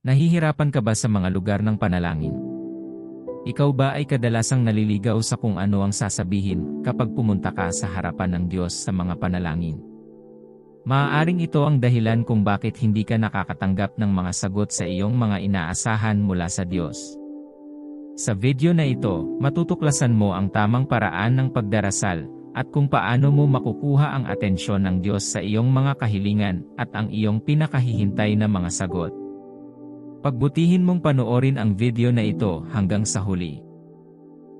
Nahihirapan ka ba sa mga lugar ng panalangin? Ikaw ba ay kadalasang naliligaw sa kung ano ang sasabihin kapag pumunta ka sa harapan ng Diyos sa mga panalangin? Maaaring ito ang dahilan kung bakit hindi ka nakakatanggap ng mga sagot sa iyong mga inaasahan mula sa Diyos. Sa video na ito, matutuklasan mo ang tamang paraan ng pagdarasal at kung paano mo makukuha ang atensyon ng Diyos sa iyong mga kahilingan at ang iyong pinakahihintay na mga sagot. Pagbutihin mong panoorin ang video na ito hanggang sa huli.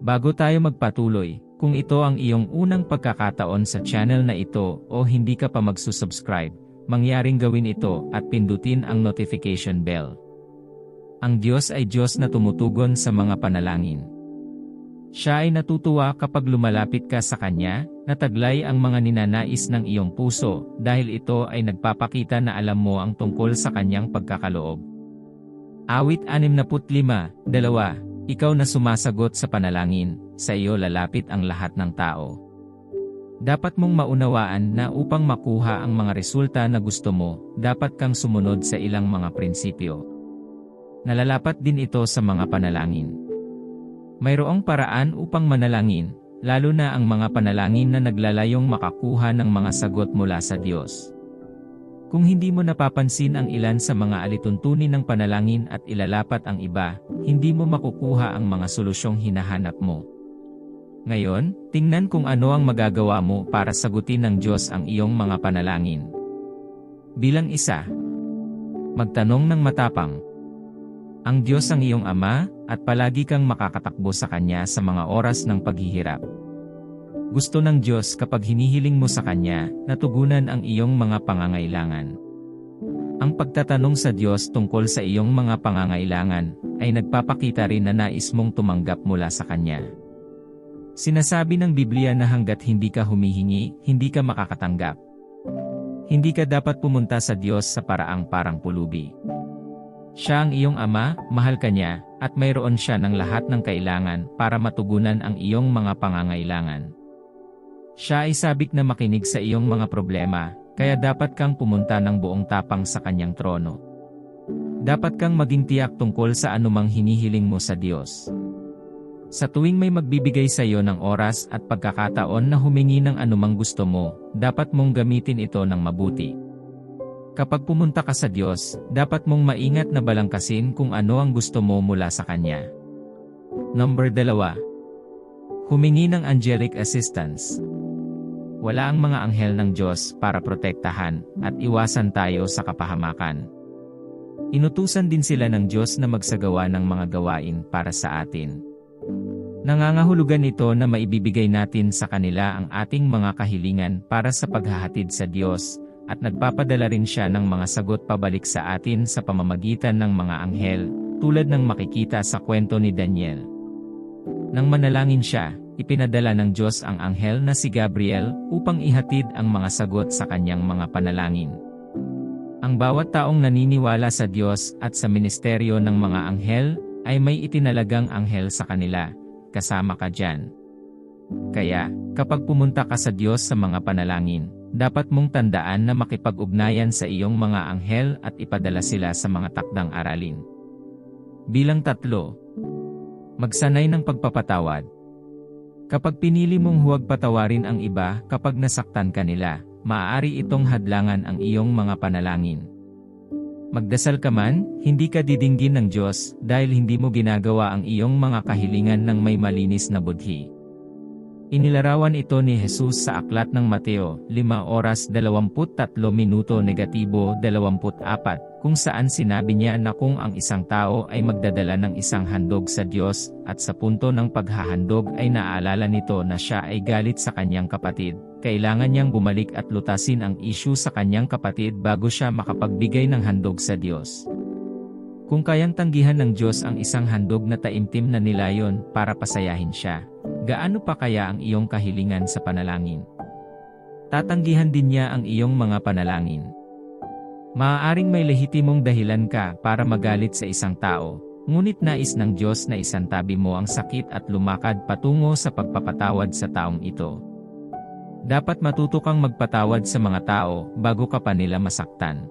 Bago tayo magpatuloy, kung ito ang iyong unang pagkakataon sa channel na ito o hindi ka pa magsusubscribe, mangyaring gawin ito at pindutin ang notification bell. Ang Diyos ay Diyos na tumutugon sa mga panalangin. Siya ay natutuwa kapag lumalapit ka sa Kanya, nataglay ang mga ninanais ng iyong puso dahil ito ay nagpapakita na alam mo ang tungkol sa Kanyang pagkakaloob. Awit 65, 2, Ikaw na sumasagot sa panalangin, sa iyo lalapit ang lahat ng tao. Dapat mong maunawaan na upang makuha ang mga resulta na gusto mo, dapat kang sumunod sa ilang mga prinsipyo. Nalalapat din ito sa mga panalangin. Mayroong paraan upang manalangin, lalo na ang mga panalangin na naglalayong makakuha ng mga sagot mula sa Diyos. Kung hindi mo napapansin ang ilan sa mga alituntunin ng panalangin at ilalapat ang iba, hindi mo makukuha ang mga solusyong hinahanap mo. Ngayon, tingnan kung ano ang magagawa mo para sagutin ng Diyos ang iyong mga panalangin. Bilang isa, magtanong ng matapang. Ang Diyos ang iyong Ama, at palagi kang makakatakbo sa Kanya sa mga oras ng paghihirap. Gusto ng Diyos kapag hinihiling mo sa Kanya, natugunan ang iyong mga pangangailangan. Ang pagtatanong sa Diyos tungkol sa iyong mga pangangailangan, ay nagpapakita rin na nais mong tumanggap mula sa Kanya. Sinasabi ng Biblia na hanggat hindi ka humihingi, hindi ka makakatanggap. Hindi ka dapat pumunta sa Diyos sa paraang parang pulubi. Siya ang iyong ama, mahal ka niya, at mayroon siya ng lahat ng kailangan para matugunan ang iyong mga pangangailangan. Siya ay sabik na makinig sa iyong mga problema, kaya dapat kang pumunta ng buong tapang sa kanyang trono. Dapat kang maging tiyak tungkol sa anumang hinihiling mo sa Diyos. Sa tuwing may magbibigay sa iyo ng oras at pagkakataon na humingi ng anumang gusto mo, dapat mong gamitin ito ng mabuti. Kapag pumunta ka sa Diyos, dapat mong maingat na balangkasin kung ano ang gusto mo mula sa Kanya. Number 2. Humingi ng angelic assistance. Wala ang mga anghel ng Diyos para protektahan at iwasan tayo sa kapahamakan. Inutusan din sila ng Diyos na magsagawa ng mga gawain para sa atin. Nangangahulugan ito na maibibigay natin sa kanila ang ating mga kahilingan para sa paghahatid sa Diyos, at nagpapadala rin siya ng mga sagot pabalik sa atin sa pamamagitan ng mga anghel, tulad ng makikita sa kwento ni Daniel. Nang manalangin siya, ipinadala ng Diyos ang anghel na si Gabriel upang ihatid ang mga sagot sa kanyang mga panalangin. Ang bawat taong naniniwala sa Diyos at sa ministeryo ng mga anghel ay may itinalagang anghel sa kanila, kasama ka dyan. Kaya, kapag pumunta ka sa Diyos sa mga panalangin, dapat mong tandaan na makipag-ugnayan sa iyong mga anghel at ipadala sila sa mga takdang aralin. Bilang tatlo, magsanay ng pagpapatawad. Kapag pinili mong huwag patawarin ang iba kapag nasaktan ka nila, maaari itong hadlangan ang iyong mga panalangin. Magdasal ka man, hindi ka didinggin ng Diyos dahil hindi mo ginagawa ang iyong mga kahilingan ng may malinis na budhi. Inilarawan ito ni Jesus sa aklat ng Mateo, 5 oras 23 minuto negatibo 24, kung saan sinabi niya na kung ang isang tao ay magdadala ng isang handog sa Diyos, at sa punto ng paghahandog ay naalala nito na siya ay galit sa kanyang kapatid, kailangan niyang bumalik at lutasin ang issue sa kanyang kapatid bago siya makapagbigay ng handog sa Diyos. Kung kayang tanggihan ng Diyos ang isang handog na taimtim na nilayon para pasayahin siya, gaano pa kaya ang iyong kahilingan sa panalangin? Tatanggihan din niya ang iyong mga panalangin. Maaaring may lehitimong dahilan ka para magalit sa isang tao, ngunit nais ng Diyos na isantabi mo ang sakit at lumakad patungo sa pagpapatawad sa taong ito. Dapat matuto kang magpatawad sa mga tao bago ka pa nila masaktan.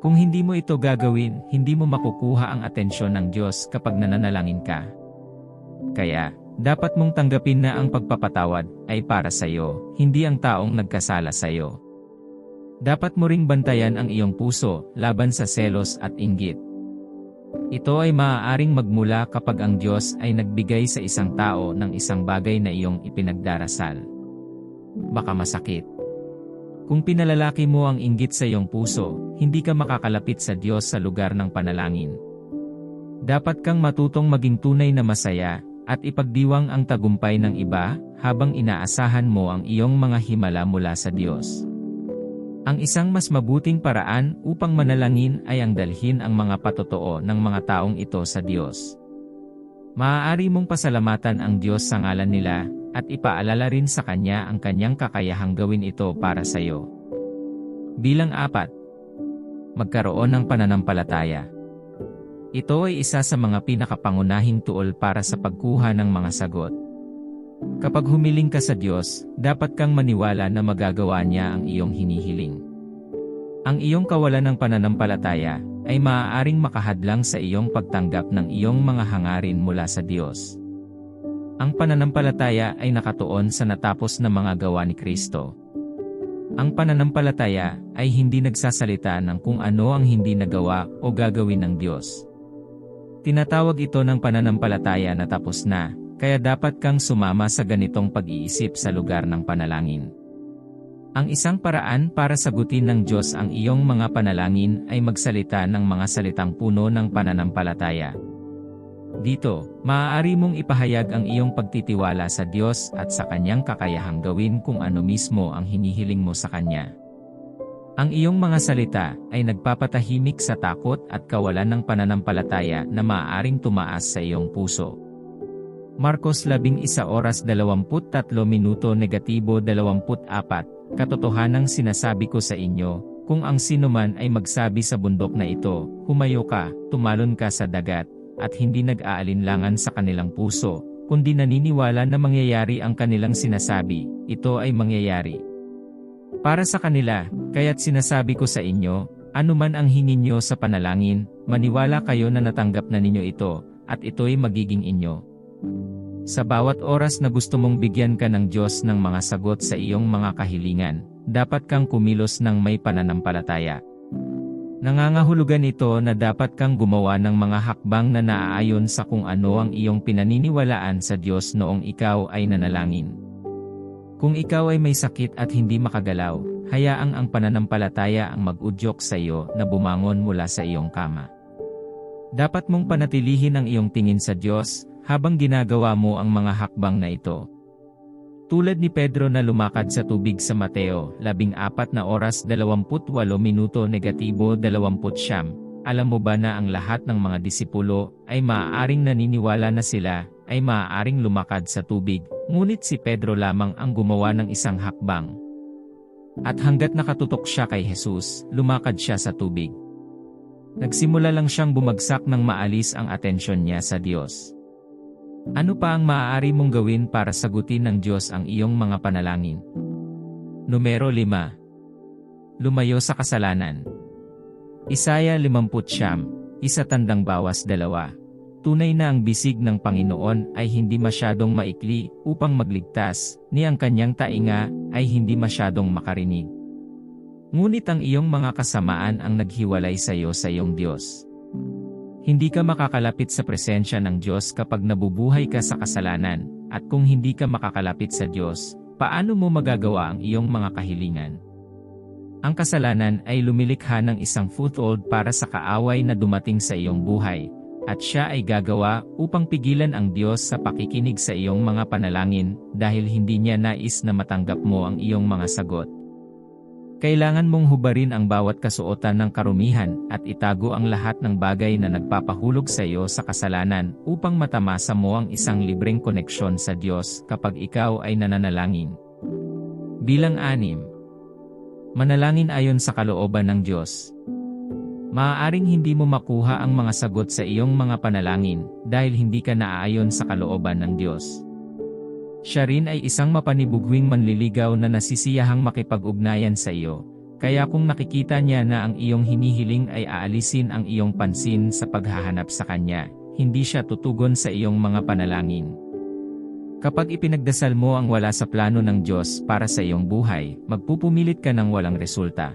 Kung hindi mo ito gagawin, hindi mo makukuha ang atensyon ng Diyos kapag nananalangin ka. Kaya, dapat mong tanggapin na ang pagpapatawad ay para sa iyo, hindi ang taong nagkasala sa iyo. Dapat mo ring bantayan ang iyong puso laban sa selos at inggit. Ito ay maaaring magmula kapag ang Diyos ay nagbigay sa isang tao ng isang bagay na iyong ipinagdarasal. Baka masakit. Kung pinalalaki mo ang inggit sa iyong puso, hindi ka makakalapit sa Diyos sa lugar ng panalangin. Dapat kang matutong maging tunay na masaya, at ipagdiwang ang tagumpay ng iba, habang inaasahan mo ang iyong mga himala mula sa Diyos. Ang isang mas mabuting paraan upang manalangin ay ang dalhin ang mga patotoo ng mga taong ito sa Diyos. Maaari mong pasalamatan ang Diyos sa ngalan nila, at ipaalala rin sa Kanya ang Kanyang kakayahang gawin ito para sa iyo. Bilang apat, magkaroon ng pananampalataya. Ito ay isa sa mga pinakapangunahing tuol para sa pagkuha ng mga sagot. Kapag humiling ka sa Diyos, dapat kang maniwala na magagawa niya ang iyong hinihiling. Ang iyong kawalan ng pananampalataya ay maaaring makahadlang sa iyong pagtanggap ng iyong mga hangarin mula sa Diyos. Ang pananampalataya ay nakatuon sa natapos na mga gawa ni Kristo. Ang pananampalataya ay hindi nagsasalita ng kung ano ang hindi nagawa o gagawin ng Diyos. Tinatawag ito ng pananampalataya na tapos na, kaya dapat kang sumama sa ganitong pag-iisip sa lugar ng panalangin. Ang isang paraan para sagutin ng Diyos ang iyong mga panalangin ay magsalita ng mga salitang puno ng pananampalataya. Dito, maaari mong ipahayag ang iyong pagtitiwala sa Diyos at sa Kanyang kakayahang gawin kung ano mismo ang hinihiling mo sa Kanya. Ang iyong mga salita ay nagpapatahimik sa takot at kawalan ng pananampalataya na maaaring tumaas sa iyong puso. Marcos 11 oras 23 minuto negatibo 24 Katotohanang sinasabi ko sa inyo, kung ang sinuman ay magsabi sa bundok na ito, humayo ka, tumalon ka sa dagat, at hindi nag-aalinlangan sa kanilang puso, kundi naniniwala na mangyayari ang kanilang sinasabi, ito ay mangyayari. Para sa kanila, kaya't sinasabi ko sa inyo, anuman ang hingin nyo sa panalangin, maniwala kayo na natanggap na ninyo ito, at ito'y magiging inyo. Sa bawat oras na gusto mong bigyan ka ng Diyos ng mga sagot sa iyong mga kahilingan, dapat kang kumilos ng may pananampalataya. Nangangahulugan ito na dapat kang gumawa ng mga hakbang na naaayon sa kung ano ang iyong pinaniniwalaan sa Diyos noong ikaw ay nanalangin. Kung ikaw ay may sakit at hindi makagalaw, hayaang ang pananampalataya ang mag-udyok sa iyo na bumangon mula sa iyong kama. Dapat mong panatilihin ang iyong tingin sa Diyos habang ginagawa mo ang mga hakbang na ito. Tulad ni Pedro na lumakad sa tubig sa Mateo, 14 na oras 28 minuto negatibo 20 siyam, alam mo ba na ang lahat ng mga disipulo ay maaaring naniniwala na sila ay maaaring lumakad sa tubig, ngunit si Pedro lamang ang gumawa ng isang hakbang. At hanggat nakatutok siya kay Jesus, lumakad siya sa tubig. Nagsimula lang siyang bumagsak nang maalis ang atensyon niya sa Diyos. Ano pa ang maaari mong gawin para sagutin ng Diyos ang iyong mga panalangin? Numero 5. Lumayo sa kasalanan. Isaya 50 isa tandang bawas dalawa. Tunay na ang bisig ng Panginoon ay hindi masyadong maikli upang magligtas, ni ang kanyang tainga ay hindi masyadong makarinig. Ngunit ang iyong mga kasamaan ang naghiwalay sa iyo sa iyong Diyos. Hindi ka makakalapit sa presensya ng Diyos kapag nabubuhay ka sa kasalanan, at kung hindi ka makakalapit sa Diyos, paano mo magagawa ang iyong mga kahilingan? Ang kasalanan ay lumilikha ng isang foothold para sa kaaway na dumating sa iyong buhay, at siya ay gagawa upang pigilan ang Diyos sa pakikinig sa iyong mga panalangin dahil hindi niya nais na matanggap mo ang iyong mga sagot. Kailangan mong hubarin ang bawat kasuotan ng karumihan at itago ang lahat ng bagay na nagpapahulog sa iyo sa kasalanan upang matamasa mo ang isang libreng koneksyon sa Diyos kapag ikaw ay nananalangin. Bilang anim, manalangin ayon sa kalooban ng Diyos. Maaaring hindi mo makuha ang mga sagot sa iyong mga panalangin dahil hindi ka naaayon sa kalooban ng Diyos. Siya rin ay isang mapanibugwing manliligaw na nasisiyahang makipag-ugnayan sa iyo, Kaya kung nakikita niya na ang iyong hinihiling ay aalisin ang iyong pansin sa paghahanap sa Kanya, hindi siya tutugon sa iyong mga panalangin. Kapag ipinagdasal mo ang wala sa plano ng Diyos para sa iyong buhay, magpupumilit ka ng walang resulta.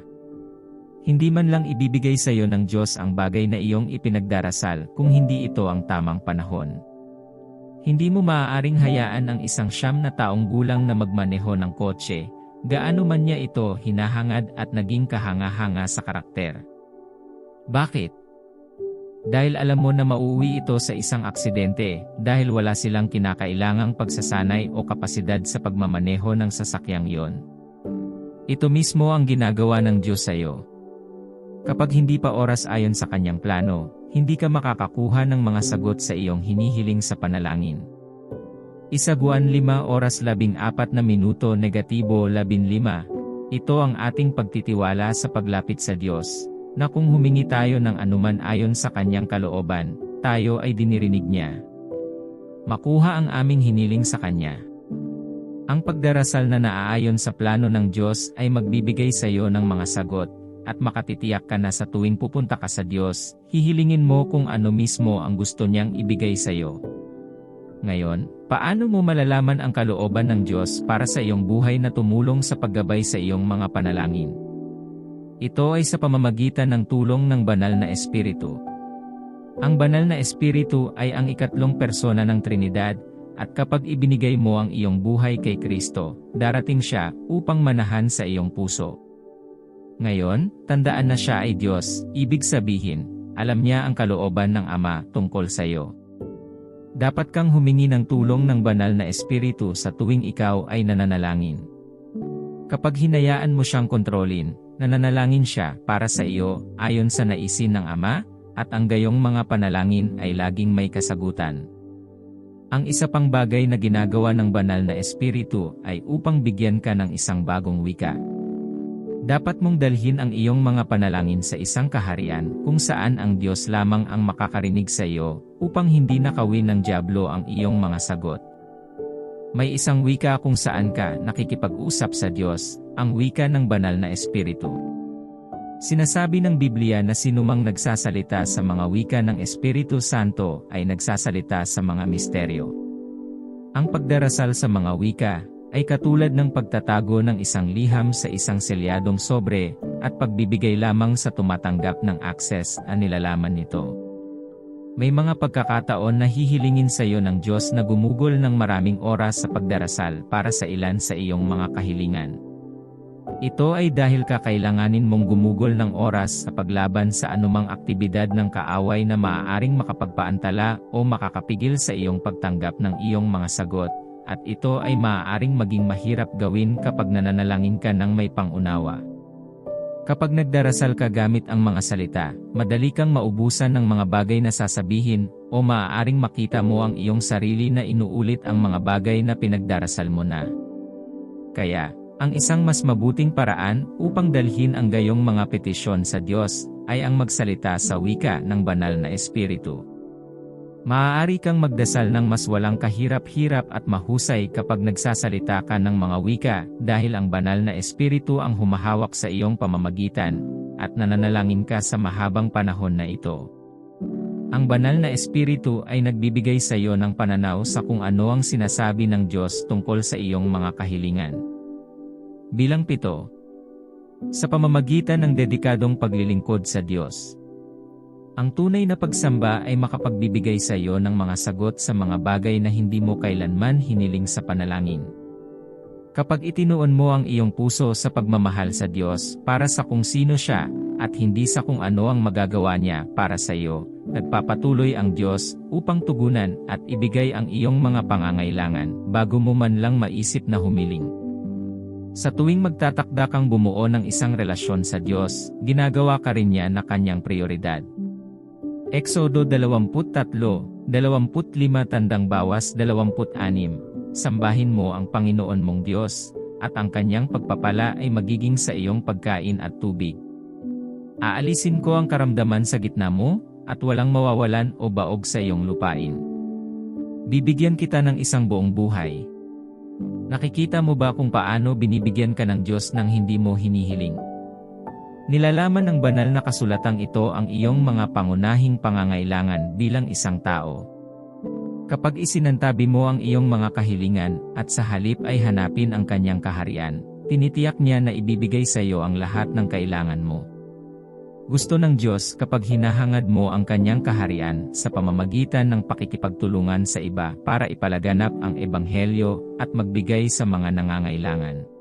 Hindi man lang ibibigay sa iyo ng Diyos ang bagay na iyong ipinagdarasal kung hindi ito ang tamang panahon. Hindi mo maaaring hayaan ang isang siyam na taong gulang na magmaneho ng kotse, gaano man niya ito hinahangad at naging kahanga-hanga sa karakter. Bakit? Dahil alam mo na mauuwi ito sa isang aksidente, dahil wala silang kinakailangang pagsasanay o kapasidad sa pagmamaneho ng sasakyang yon. Ito mismo ang ginagawa ng Diyos sa iyo. Kapag hindi pa oras ayon sa kanyang plano, hindi ka makakakuha ng mga sagot sa iyong hinihiling sa panalangin. Isa buwan 5 oras 14 na minuto negatibo 15. Ito ang ating pagtitiwala sa paglapit sa Diyos, na kung humingi tayo ng anuman ayon sa kanyang kalooban, tayo ay dinirinig niya. Makuha ang aming hiniling sa kanya. Ang pagdarasal na naaayon sa plano ng Diyos ay magbibigay sa iyo ng mga sagot, at makatitiyak ka na sa tuwing pupunta ka sa Diyos, hihilingin mo kung ano mismo ang gusto niyang ibigay sa iyo. Ngayon, paano mo malalaman ang kalooban ng Diyos para sa iyong buhay na tumulong sa paggabay sa iyong mga panalangin? Ito ay sa pamamagitan ng tulong ng banal na Espiritu. Ang banal na Espiritu ay ang ikatlong persona ng Trinidad, at kapag ibinigay mo ang iyong buhay kay Kristo, darating siya upang manahan sa iyong puso. Ngayon, tandaan na siya ay Diyos, ibig sabihin, alam niya ang kalooban ng Ama tungkol sa iyo. Dapat kang humingi ng tulong ng banal na espiritu sa tuwing ikaw ay nananalangin. Kapag hinayaan mo siyang kontrolin, nananalangin siya para sa iyo ayon sa naisin ng Ama, at ang gayong mga panalangin ay laging may kasagutan. Ang isa pang bagay na ginagawa ng banal na espiritu ay upang bigyan ka ng isang bagong wika. Dapat mong dalhin ang iyong mga panalangin sa isang kaharian kung saan ang Diyos lamang ang makakarinig sa iyo upang hindi nakawin ng Diablo ang iyong mga sagot. May isang wika kung saan ka nakikipag-usap sa Diyos, ang wika ng banal na espiritu. Sinasabi ng Biblia na sinumang nagsasalita sa mga wika ng Espiritu Santo ay nagsasalita sa mga misteryo. Ang pagdarasal sa mga wika ay katulad ng pagtatago ng isang liham sa isang selyadong sobre, at pagbibigay lamang sa tumatanggap ng access na nilalaman nito. May mga pagkakataon na hihilingin sa iyo ng Diyos na gumugol ng maraming oras sa pagdarasal para sa ilan sa iyong mga kahilingan. Ito ay dahil kakailanganin mong gumugol ng oras sa paglaban sa anumang aktibidad ng kaaway na maaaring makapagpaantala o makakapigil sa iyong pagtanggap ng iyong mga sagot, at ito ay maaaring maging mahirap gawin kapag nananalangin ka ng may pangunawa. Kapag nagdarasal ka gamit ang mga salita, madali kang maubusan ng mga bagay na sasabihin, o maaaring makita mo ang iyong sarili na inuulit ang mga bagay na pinagdarasal mo na. Kaya, ang isang mas mabuting paraan upang dalhin ang gayong mga petisyon sa Diyos, ay ang magsalita sa wika ng banal na Espiritu. Maaari kang magdasal ng mas walang kahirap-hirap at mahusay kapag nagsasalita ka ng mga wika dahil ang banal na espiritu ang humahawak sa iyong pamamagitan at nananalangin ka sa mahabang panahon na ito. Ang banal na espiritu ay nagbibigay sa iyo ng pananaw sa kung ano ang sinasabi ng Diyos tungkol sa iyong mga kahilingan. Bilang pito, sa pamamagitan ng dedikadong paglilingkod sa Diyos. Ang tunay na pagsamba ay makapagbibigay sa iyo ng mga sagot sa mga bagay na hindi mo kailanman hiniling sa panalangin. Kapag itinuon mo ang iyong puso sa pagmamahal sa Diyos para sa kung sino siya, at hindi sa kung ano ang magagawa niya para sa iyo, nagpapatuloy ang Diyos upang tugunan at ibigay ang iyong mga pangangailangan bago mo man lang maisip na humiling. Sa tuwing magtatakda kang bumuo ng isang relasyon sa Diyos, ginagawa ka rin niya na kanyang prioridad. Exodo 23, 25 tandang bawas 26, Sambahin mo ang Panginoon mong Diyos, at ang kanyang pagpapala ay magiging sa iyong pagkain at tubig. Aalisin ko ang karamdaman sa gitna mo, at walang mawawalan o baog sa iyong lupain. Bibigyan kita ng isang buong buhay. Nakikita mo ba kung paano binibigyan ka ng Diyos ng hindi mo hinihiling? Nilalaman ng banal na kasulatang ito ang iyong mga pangunahing pangangailangan bilang isang tao. Kapag isinantabi mo ang iyong mga kahilingan at sa halip ay hanapin ang kanyang kaharian, tinitiyak niya na ibibigay sa iyo ang lahat ng kailangan mo. Gusto ng Diyos kapag hinahangad mo ang kanyang kaharian sa pamamagitan ng pakikipagtulungan sa iba para ipalaganap ang ebanghelyo at magbigay sa mga nangangailangan.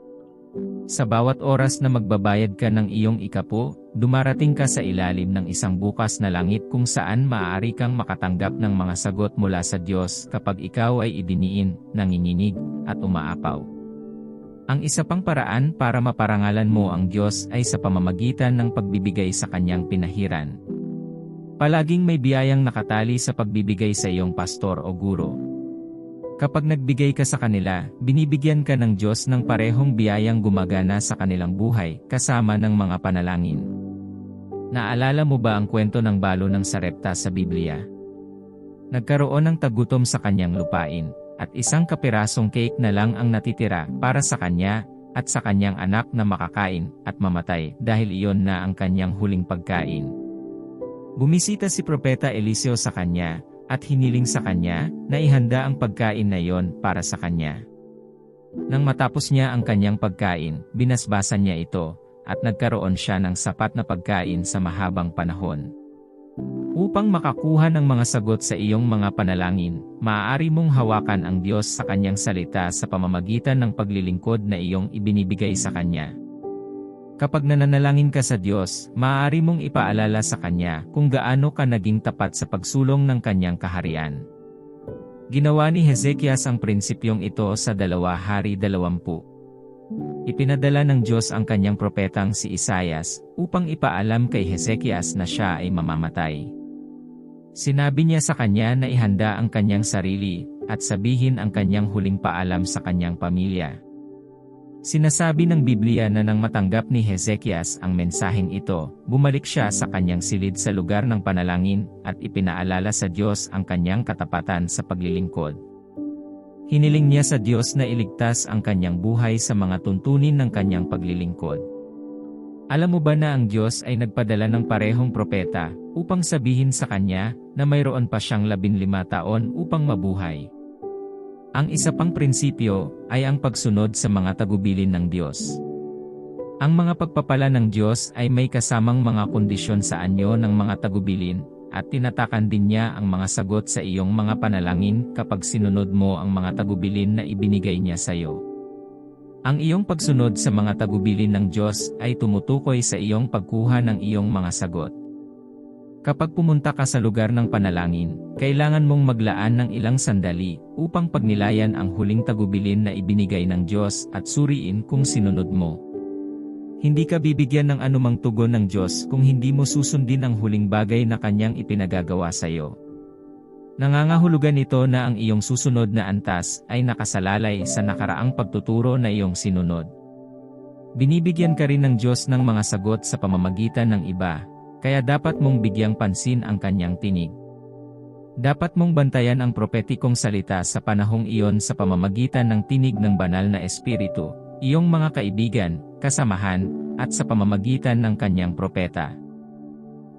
Sa bawat oras na magbabayad ka ng iyong ikapo, dumarating ka sa ilalim ng isang bukas na langit kung saan maaari kang makatanggap ng mga sagot mula sa Diyos kapag ikaw ay idiniin, nanginginig, at umaapaw. Ang isa pang paraan para maparangalan mo ang Diyos ay sa pamamagitan ng pagbibigay sa Kanyang pinahiran. Palaging may biyayang nakatali sa pagbibigay sa iyong pastor o guro. Kapag nagbigay ka sa kanila, binibigyan ka ng Diyos ng parehong biyayang gumagana sa kanilang buhay, kasama ng mga panalangin. Naalala mo ba ang kwento ng balo ng sarepta sa Biblia? Nagkaroon ng tagutom sa kanyang lupain, at isang kapirasong cake na lang ang natitira para sa kanya at sa kanyang anak na makakain at mamatay dahil iyon na ang kanyang huling pagkain. Bumisita si Propeta Eliseo sa kanya at hiniling sa kanya na ihanda ang pagkain na iyon para sa kanya. Nang matapos niya ang kanyang pagkain, binasbasan niya ito at nagkaroon siya ng sapat na pagkain sa mahabang panahon. Upang makakuha ng mga sagot sa iyong mga panalangin, maaari mong hawakan ang Diyos sa kanyang salita sa pamamagitan ng paglilingkod na iyong ibinibigay sa Kanya. Kapag nananalangin ka sa Diyos, maaari mong ipaalala sa Kanya kung gaano ka naging tapat sa pagsulong ng Kanyang kaharian. Ginawa ni Hezekias ang prinsipyong ito sa dalawa hari dalawampu. Ipinadala ng Diyos ang kanyang propetang si Isayas upang ipaalam kay Hezekias na siya ay mamamatay. Sinabi niya sa kanya na ihanda ang kanyang sarili at sabihin ang kanyang huling paalam sa kanyang pamilya. Sinasabi ng Biblia na nang matanggap ni Hezekias ang mensaheng ito, bumalik siya sa kanyang silid sa lugar ng panalangin at ipinaalala sa Diyos ang kanyang katapatan sa paglilingkod. Hiniling niya sa Diyos na iligtas ang kanyang buhay sa mga tuntunin ng kanyang paglilingkod. Alam mo ba na ang Diyos ay nagpadala ng parehong propeta upang sabihin sa kanya na mayroon pa siyang labinlima taon upang mabuhay? Ang isa pang prinsipyo ay ang pagsunod sa mga tagubilin ng Diyos. Ang mga pagpapala ng Diyos ay may kasamang mga kondisyon sa anyo ng mga tagubilin, at tinatakan din niya ang mga sagot sa iyong mga panalangin kapag sinunod mo ang mga tagubilin na ibinigay niya sa iyo. Ang iyong pagsunod sa mga tagubilin ng Diyos ay tumutukoy sa iyong pagkuha ng iyong mga sagot. Kapag pumunta ka sa lugar ng panalangin, kailangan mong maglaan ng ilang sandali upang pagnilayan ang huling tagubilin na ibinigay ng Diyos at suriin kung sinunod mo. Hindi ka bibigyan ng anumang tugon ng Diyos kung hindi mo susundin ang huling bagay na Kanyang ipinagagawa sa iyo. Nangangahulugan ito na ang iyong susunod na antas ay nakasalalay sa nakaraang pagtuturo na iyong sinunod. Binibigyan ka rin ng Diyos ng mga sagot sa pamamagitan ng iba, kaya dapat mong bigyang pansin ang kanyang tinig. Dapat mong bantayan ang propetikong salita sa panahong iyon sa pamamagitan ng tinig ng banal na espiritu, iyong mga kaibigan, kasamahan, at sa pamamagitan ng kanyang propeta.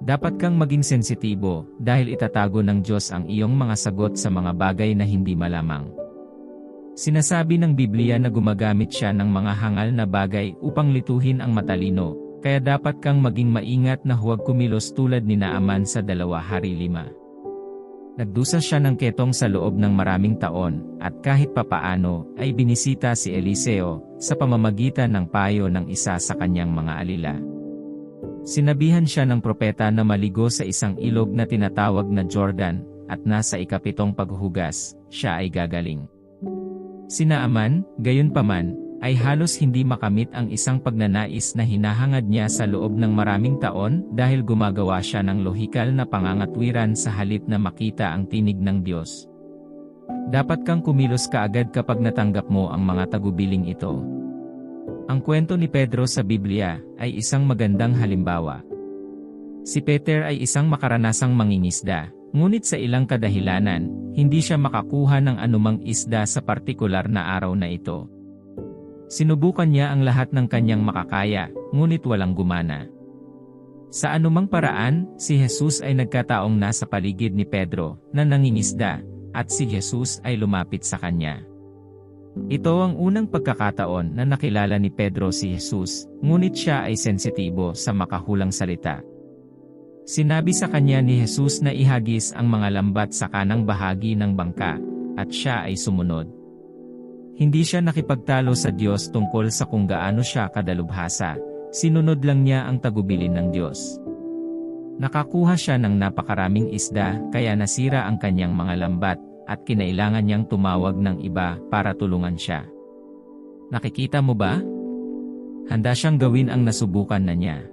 Dapat kang maging sensitibo dahil itatago ng Diyos ang iyong mga sagot sa mga bagay na hindi malamang. Sinasabi ng Biblia na gumagamit siya ng mga hangal na bagay upang lituhin ang matalino, kaya dapat kang maging maingat na huwag kumilos tulad ni Naaman sa dalawa hari lima. Nagdusa siya ng ketong sa loob ng maraming taon, at kahit papaano ay binisita si Eliseo sa pamamagitan ng payo ng isa sa kanyang mga alila. Sinabihan siya ng propeta na maligo sa isang ilog na tinatawag na Jordan, at nasa ikapitong paghuhugas, siya ay gagaling. Sinaaman, gayon paman, ay halos hindi makamit ang isang pagnanais na hinahangad niya sa loob ng maraming taon dahil gumagawa siya ng lohikal na pangangatwiran sa halip na makita ang tinig ng Diyos. Dapat kang kumilos kaagad kapag natanggap mo ang mga tagubiling ito. Ang kwento ni Pedro sa Biblia ay isang magandang halimbawa. Si Peter ay isang makaranasang mangingisda, ngunit sa ilang kadahilanan, hindi siya makakuha ng anumang isda sa partikular na araw na ito. Sinubukan niya ang lahat ng kanyang makakaya, ngunit walang gumana. Sa anumang paraan, si Jesus ay nagkataong nasa paligid ni Pedro na nangingisda at si Jesus ay lumapit sa kanya. Ito ang unang pagkakataon na nakilala ni Pedro si Jesus, ngunit siya ay sensitibo sa makahulang salita. Sinabi sa kanya ni Jesus na ihagis ang mga lambat sa kanang bahagi ng bangka, at siya ay sumunod. Hindi siya nakipagtalo sa Diyos tungkol sa kung gaano siya kadalubhasa, sinunod lang niya ang tagubilin ng Diyos. Nakakuha siya ng napakaraming isda kaya nasira ang kanyang mga lambat at kinailangan niyang tumawag ng iba para tulungan siya. Nakikita mo ba? Handa siyang gawin ang nasubukan na niya.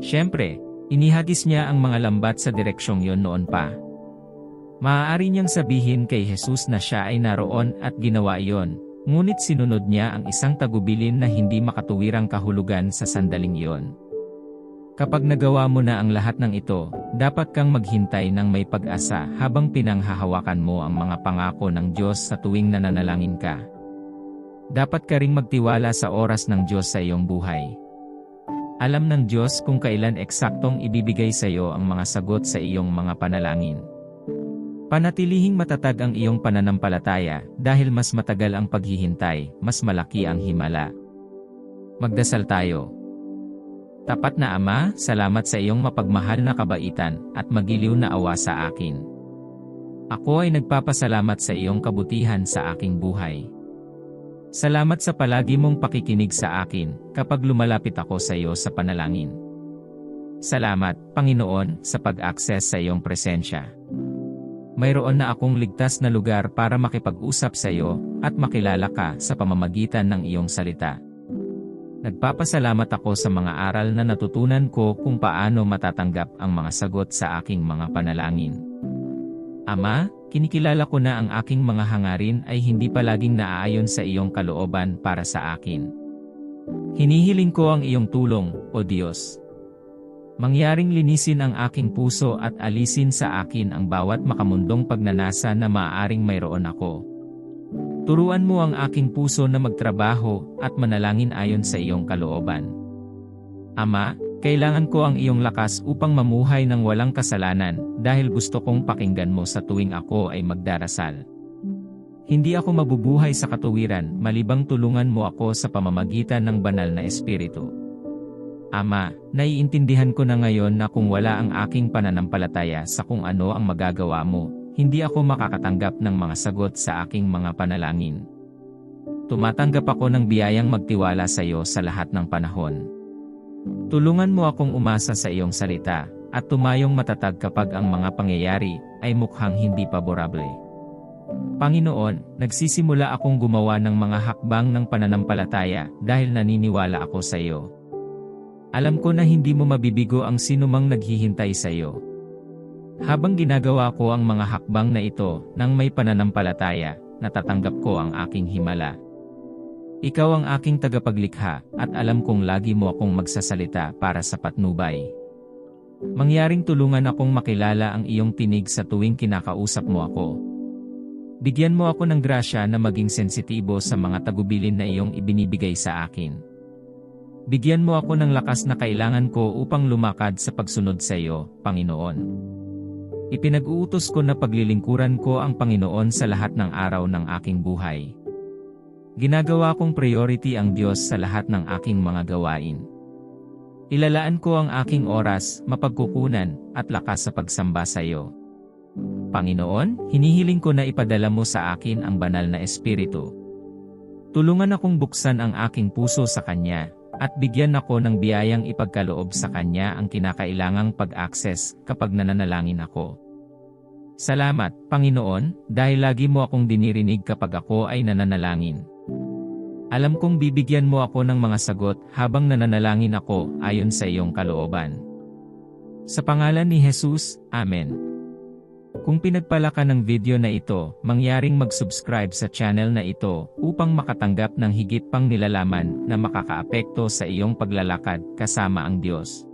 Siyempre, inihagis niya ang mga lambat sa direksyong yon noon pa. Maaari niyang sabihin kay Jesus na siya ay naroon at ginawa iyon, ngunit sinunod niya ang isang tagubilin na hindi makatuwirang kahulugan sa sandaling iyon. Kapag nagawa mo na ang lahat ng ito, dapat kang maghintay ng may pag-asa habang pinanghahawakan mo ang mga pangako ng Diyos sa tuwing nananalangin ka. Dapat ka ring magtiwala sa oras ng Diyos sa iyong buhay. Alam ng Diyos kung kailan eksaktong ibibigay sa iyo ang mga sagot sa iyong mga panalangin. Panatilihing matatag ang iyong pananampalataya dahil mas matagal ang paghihintay, mas malaki ang himala. Magdasal tayo. Tapat na Ama, salamat sa iyong mapagmahal na kabaitan at magiliw na awa sa akin. Ako ay nagpapasalamat sa iyong kabutihan sa aking buhay. Salamat sa palagi mong pakikinig sa akin kapag lumalapit ako sa iyo sa panalangin. Salamat, Panginoon, sa pag-access sa iyong presensya. Mayroon na akong ligtas na lugar para makipag-usap sa iyo at makilala ka sa pamamagitan ng iyong salita. Nagpapasalamat ako sa mga aral na natutunan ko kung paano matatanggap ang mga sagot sa aking mga panalangin. Ama, kinikilala ko na ang aking mga hangarin ay hindi palaging naaayon sa iyong kalooban para sa akin. Hinihiling ko ang iyong tulong, O Diyos. Mangyaring linisin ang aking puso at alisin sa akin ang bawat makamundong pagnanasa na maaaring mayroon ako. Turuan mo ang aking puso na magtrabaho at manalangin ayon sa iyong kalooban. Ama, kailangan ko ang iyong lakas upang mamuhay ng walang kasalanan dahil gusto kong pakinggan mo sa tuwing ako ay magdarasal. Hindi ako mabubuhay sa katuwiran malibang tulungan mo ako sa pamamagitan ng banal na espiritu. Ama, naiintindihan ko na ngayon na kung wala ang aking pananampalataya sa kung ano ang magagawa mo, hindi ako makakatanggap ng mga sagot sa aking mga panalangin. Tumatanggap ako ng biyayang magtiwala sa iyo sa lahat ng panahon. Tulungan mo akong umasa sa iyong salita, at tumayong matatag kapag ang mga pangyayari ay mukhang hindi paborable. Panginoon, nagsisimula akong gumawa ng mga hakbang ng pananampalataya dahil naniniwala ako sa iyo. Alam ko na hindi mo mabibigo ang sinumang naghihintay sa iyo. Habang ginagawa ko ang mga hakbang na ito nang may pananampalataya, natatanggap ko ang aking himala. Ikaw ang aking tagapaglikha at alam kong lagi mo akong magsasalita para sa patnubay. Mangyaring tulungan akong makilala ang iyong tinig sa tuwing kinakausap mo ako. Bigyan mo ako ng grasya na maging sensitibo sa mga tagubilin na iyong ibinibigay sa akin. Bigyan mo ako ng lakas na kailangan ko upang lumakad sa pagsunod sa iyo, Panginoon. Ipinag-uutos ko na paglilingkuran ko ang Panginoon sa lahat ng araw ng aking buhay. Ginagawa kong priority ang Diyos sa lahat ng aking mga gawain. Ilalaan ko ang aking oras, mapagkukunan, at lakas sa pagsamba sa iyo. Panginoon, hinihiling ko na ipadala mo sa akin ang banal na espiritu. Tulungan akong buksan ang aking puso sa Kanya, at bigyan ako ng biyayang ipagkaloob sa Kanya ang kinakailangang pag-access kapag nananalangin ako. Salamat, Panginoon, dahil lagi mo akong dinirinig kapag ako ay nananalangin. Alam kong bibigyan mo ako ng mga sagot habang nananalangin ako ayon sa iyong kalooban. Sa pangalan ni Jesus, Amen. Kung pinagpala ka ng video na ito, mangyaring mag-subscribe sa channel na ito upang makatanggap ng higit pang nilalaman na makakaapekto sa iyong paglalakad kasama ang Diyos.